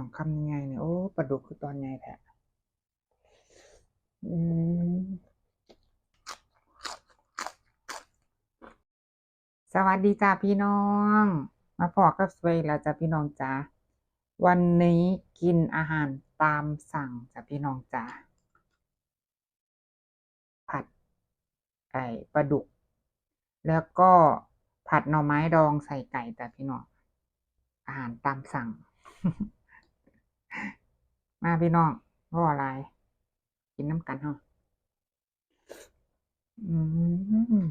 น้องคำยังไงเนี่ยโอ้ปลาดุกคือตอนใหญ่แท้อืมสวัสดีจ้าพี่น้อง มาพอกับสวยแล้วจ้าพี่น้องจ้าวันนี้กินอาหารตามสั่งจ้าพี่น้องจ้าผัดไก่ปลาดุก แล้วก็ผัดหน่อไม้ดองใส่ไก่จ้าพี่น้องอาหารตามสั่ง มาพี่น้องว่าอะไรกินน้ำกันเฮาอืม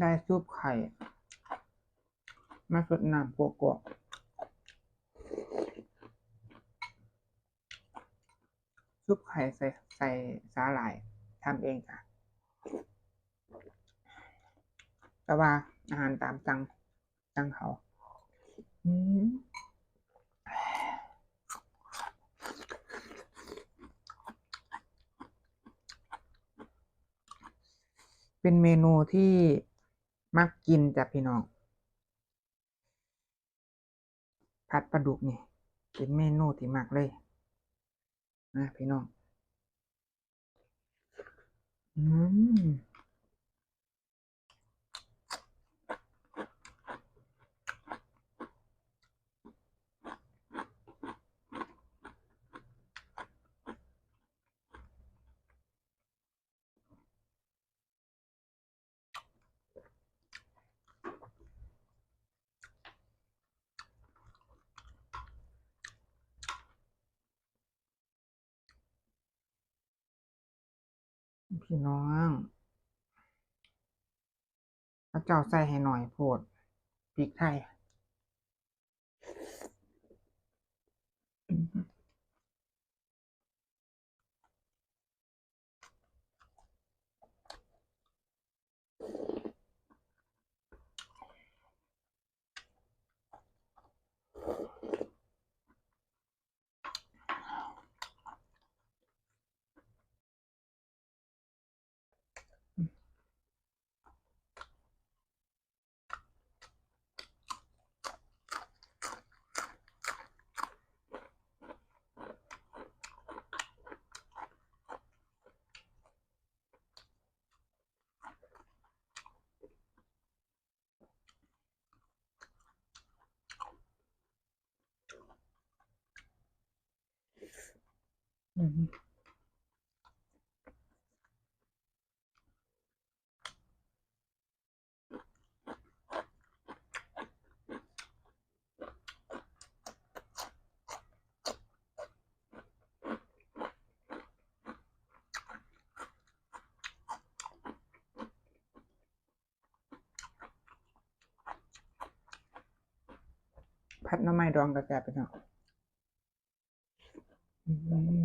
ได้ซุปไข่ มาสดน้ำกวกัวซุปไข่ใส่ใส่สาหร่ายทำเองค่ะ แต่ว่าอาหารตามสั่งสั่งเขาอืมเป็นเมนูที่มักกินจ้ะพี่น้อง ผัดปลาดุกนี่ เป็นเมนูที่มักเลย นะพี่น้อง อืม พี่น้องพระเจ้าใส่ให้หน่อยโพดพริกไทย อืมอืมผัดน้ำไม้ดองกระแจไปเนาะอืม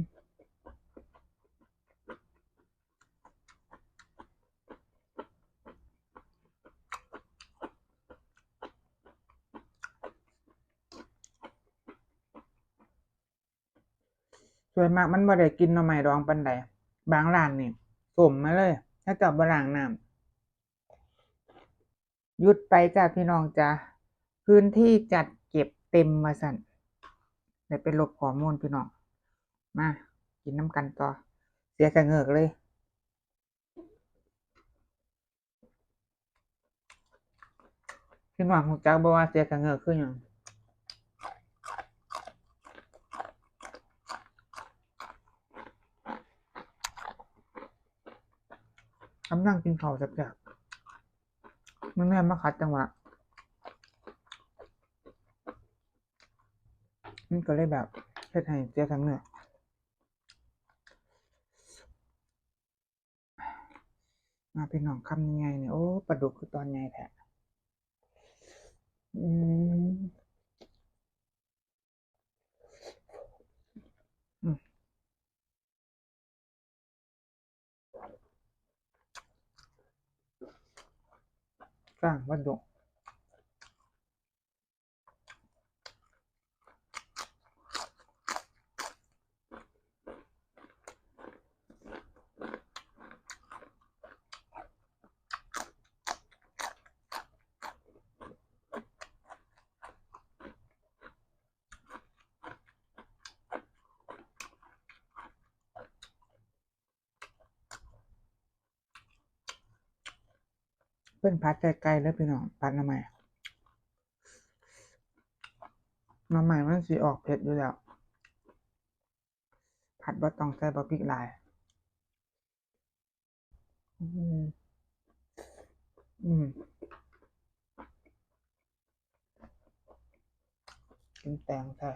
ส่วนมากมันบ่ได้กินหน่อไม้ดองปานใดบางร้านนี่สมมาเลยถ้าเจ้าบ่ล้างน้ำหยุดไปจ้ะพี่น้องจ้ะพื้นที่จัดเก็บเต็มว่าซั่นได้ไปลบข้อมูลพี่น้อง มา กินน้ำกันต่อ เสียกระเงือกเลยพี่น้องฮู้จักบ่ว่าเสียกระเงือกคือหยัง กำลังกินข้าวแซ่บๆมันแม่มาขัดจังหวะมันก็เลยแบบเฮ็ดให้เสียกระเหงือมาพี่น้องคำยังไงเนี่ย โอ้ปลาดุกคือตอนใหญ่แท้อืมอืม ก้าง เพิ่นพัดไกลๆแล้วพี่น้องพัดน้ำใหม่น้ำใหม่มันสิออกเผ็ดอยู่แล้วผัดบ่ต้องใส่บ่พริกลายอืมอืมกินแตงใส่